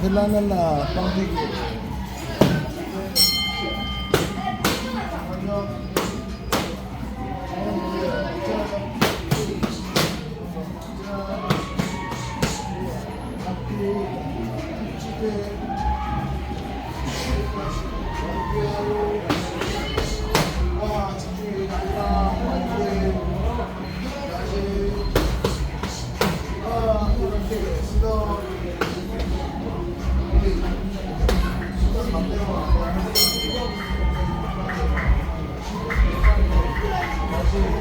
Kailangan na pangbigay.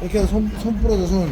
이렇게 손, 손 부러져 손